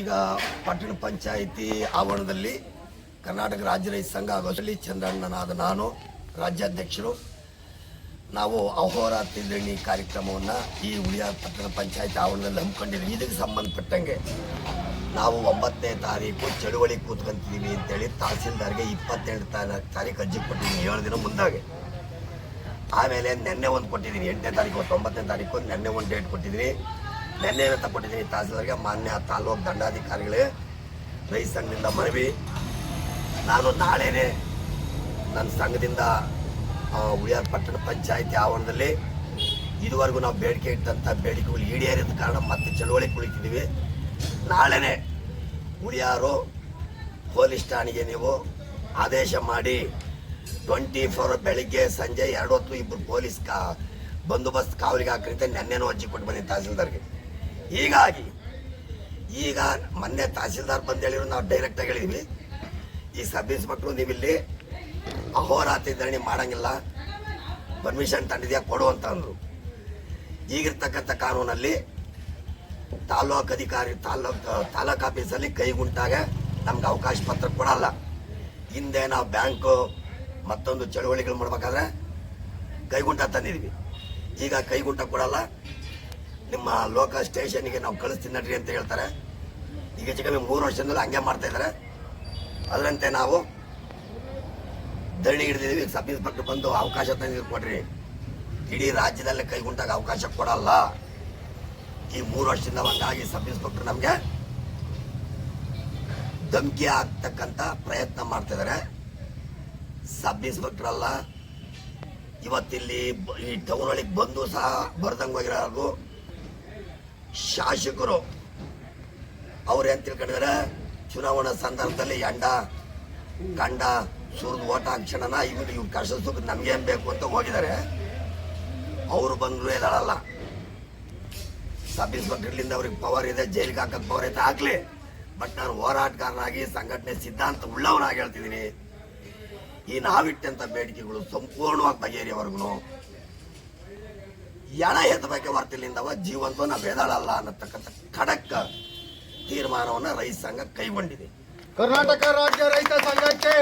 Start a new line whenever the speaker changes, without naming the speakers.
ಈಗ ಪಟ್ಟಣ ಪಂಚಾಯಿತಿ ಆವರಣದಲ್ಲಿ ಕರ್ನಾಟಕ ರಾಜ್ಯ ರೈತ ಸಂಘ ವಸಲಿ ಚಂದ್ರಣ್ಣನಾದ ನಾನು, ರಾಜ್ಯಾಧ್ಯಕ್ಷರು. ನಾವು ಅಹೋರಾತ್ರಿ ಧರಣಿ ಕಾರ್ಯಕ್ರಮವನ್ನು ಈ ಉಳಿಯ ಪಟ್ಟಣ ಪಂಚಾಯತ್ ಆವರಣದಲ್ಲಿ ಹಮ್ಮಿಕೊಂಡಿದ್ದೀವಿ. ಇದಕ್ಕೆ ಸಂಬಂಧಪಟ್ಟಂಗೆ ನಾವು ಒಂಬತ್ತನೇ ತಾರೀಕು ಚಳುವಳಿ ಕೂತ್ಕೊಂತಿದ್ದೀವಿ ಅಂತೇಳಿ ತಹಸೀಲ್ದಾರ್ಗೆ ಇಪ್ಪತ್ತೆಂಟು ತಾರೀಕು ಅರ್ಜಿ ಕೊಟ್ಟಿದ್ದೀನಿ, ಏಳು ದಿನ ಮುಂದಾಗೆ. ಆಮೇಲೆ ನಿನ್ನೆ ಒಂದು ಕೊಟ್ಟಿದ್ದೀನಿ, ಎಂಟನೇ ತಾರೀಕು, ಒಂಬತ್ತನೇ ತಾರೀಕು ನಿನ್ನೆ ಒಂದು ಡೇಟ್ ಕೊಟ್ಟಿದ್ದೀನಿ. ನಿನ್ನೆ ವ್ಯಕ್ತಪಟ್ಟಿದ್ದೀನಿ ತಹಸೀಲ್ದಾರ್ಗೆ ಮಾನ್ಯ ತಾಲೂಕು ದಂಡಾಧಿಕಾರಿಗಳೇ, ರೈತ ಸಂಘದಿಂದ ಮನವಿ. ನಾನು ನಾಳೆನೇ ನನ್ನ ಸಂಘದಿಂದ ಉಳಿಯಾರ್ ಪಟ್ಟಣ ಪಂಚಾಯತಿ ಆವರಣದಲ್ಲಿ ಇದುವರೆಗೂ ನಾವು ಬೇಡಿಕೆ ಇಟ್ಟಂಥ ಬೇಡಿಕೆಗಳು ಈಡೇರಿದ ಕಾರಣ ಮತ್ತೆ ಚಳುವಳಿ ಕುಳಿತಿದ್ದೀವಿ. ನಾಳೆನೇ ಉಳಿಯಾರು ಪೊಲೀಸ್ ಠಾಣೆಗೆ ನೀವು ಆದೇಶ ಮಾಡಿ ಟ್ವೆಂಟಿ ಫೋರ್ ಬೆಳಿಗ್ಗೆ ಸಂಜೆ ಎರಡು ಹೊತ್ತು ಇಬ್ಬರು ಪೊಲೀಸ್ ಕಾ ಬಂದೋಬಸ್ತ್ ಕಾವಲಿಗೆ ಹಾಕಿರುತ್ತೆ ನೆನ್ನೆನೂ ಅಜ್ಜಿ ಕೊಟ್ಟು ಬಂದಿದ್ದ ತಹಸೀಲ್ದಾರ್ಗೆ. ಹೀಗಾಗಿ ಈಗ ಮೊನ್ನೆ ತಹಸೀಲ್ದಾರ್ ಬಂದು ಹೇಳಿದ್ರು, ನಾವು ಡೈರೆಕ್ಟಾಗಿ ಹೇಳಿದ್ವಿ. ಈ ಸಬ್ ಇನ್ಸ್ಪೆಕ್ಟ್ರು ನೀವಿಲ್ಲಿ ಅಹೋರಾತ್ರಿ ಧರಣಿ ಮಾಡಂಗಿಲ್ಲ ಪರ್ಮಿಷನ್ ತಂಡಿದ್ಯಾ ಕೊಡು ಅಂತ ಅಂದರು. ಈಗಿರ್ತಕ್ಕಂಥ ಕಾನೂನಲ್ಲಿ ತಾಲೂಕು ಅಧಿಕಾರಿ, ತಾಲೂಕು ತಾಲೂಕು ಆಫೀಸಲ್ಲಿ ಕೈಗುಂಟಾಗ ನಮ್ಗೆ ಅವಕಾಶ ಪತ್ರ ಕೊಡಲ್ಲ. ಹಿಂದೆ ನಾವು ಬ್ಯಾಂಕು ಮತ್ತೊಂದು ಚಳುವಳಿಗಳು ಮಾಡ್ಬೇಕಾದ್ರೆ ಕೈಗುಂಟ ತಂದಿದ್ವಿ. ಈಗ ಕೈಗುಂಟ ಕೊಡಲ್ಲ ನಿಮ್ಮ ಲೋಕಲ್ ಸ್ಟೇಷನ್ಗೆ ನಾವು ಕಳಿಸ್ತೀನಿ ನಡ್ರಿ ಅಂತ ಹೇಳ್ತಾರೆ. ಈಗ ಚಿಕ್ಕ ಮೂರು ವರ್ಷದಲ್ಲಿ ಹಂಗೆ ಮಾಡ್ತಾ ಇದ್ದಾರೆ. ಅದರಂತೆ ನಾವು ದಳ್ಳಿ ಹಿಡಿದಿದ್ವಿ ಸಬ್ ಇನ್ಸ್ಪೆಕ್ಟರ್ ಬಂದು ಅವಕಾಶ ತಂದಿದ್ರು ಕೊಡ್ರಿ. ಇಡೀ ರಾಜ್ಯದಲ್ಲೇ ಕೈಗೊಂಡಾಗ ಅವಕಾಶ ಕೊಡಲ್ಲ. ಈ ಮೂರು ವರ್ಷದಿಂದ ಹಂಗಾಗಿ ಸಬ್ ಇನ್ಸ್ಪೆಕ್ಟರ್ ನಮಗೆ ಧಮಕಿ ಆಗ್ತಕ್ಕಂಥ ಪ್ರಯತ್ನ ಮಾಡ್ತಿದ್ದಾರೆ ಸಬ್ ಇನ್ಸ್ಪೆಕ್ಟರ್ ಅಲ್ಲ. ಇವತ್ತಿಲ್ಲಿ ಈ ಟೌನ್ ಒಳಗೆ ಬಂದು ಸಹ ಬರ್ದಂಗೆ ಹೋಗಿರೋದು ಶಾಸಕರು. ಅವ್ರು ಏನ್ ತಿಳ್ಕೊಂಡಿದ್ದಾರೆ ಚುನಾವಣಾ ಸಂದರ್ಭದಲ್ಲಿ ಎಂಡ ಗಂಡ ಸುರಿದು ಓಟ್ ಕ್ಷಣನ ಇವ್ರು ಇವ್ರು ಕಷ್ಟ ಸುಖ ನಮ್ಗೇನ್ ಬೇಕು ಅಂತ ಹೋಗಿದ್ದಾರೆ ಅವರು ಬಂದ್ರು ಎದಾಳಲ್ಲ. ಸಬ್ ಇನ್ಸ್ಪೆಕ್ಟರ್ಲಿಂದ ಅವ್ರಿಗೆ ಪವರ್ ಇದೆ, ಜೈಲಿಗೆ ಹಾಕಕ್ ಪವರ್ ಇದೆ, ಆಗ್ಲಿ. ಬಟ್ ನಾನು ಹೋರಾಟಗಾರನಾಗಿ ಸಂಘಟನೆ ಸಿದ್ಧಾಂತ ಉಳ್ಳವನಾಗಿ ಹೇಳ್ತಿದ್ದೀನಿ. ಈ ನಾವಿಟ್ಟಂತ ಬೇಡಿಕೆಗಳು ಸಂಪೂರ್ಣವಾಗಿ ಬಗೆಹರಿಯವರೆಗೂ ಎಣ ಎತ್ತಬೇಕೆ ಹೊರತಿಲ್ಲಿಂದವ ಜೀವಂತ ನಾವು ಬೇದಾಳಲ್ಲ ಅನ್ನತಕ್ಕಂಥ ಖಡಕ್ ತೀರ್ಮಾನವನ್ನು ರೈತ ಸಂಘ ಕೈಗೊಂಡಿದೆ.
ಕರ್ನಾಟಕ ರಾಜ್ಯ ರೈತ ಸಂಘಕ್ಕೆ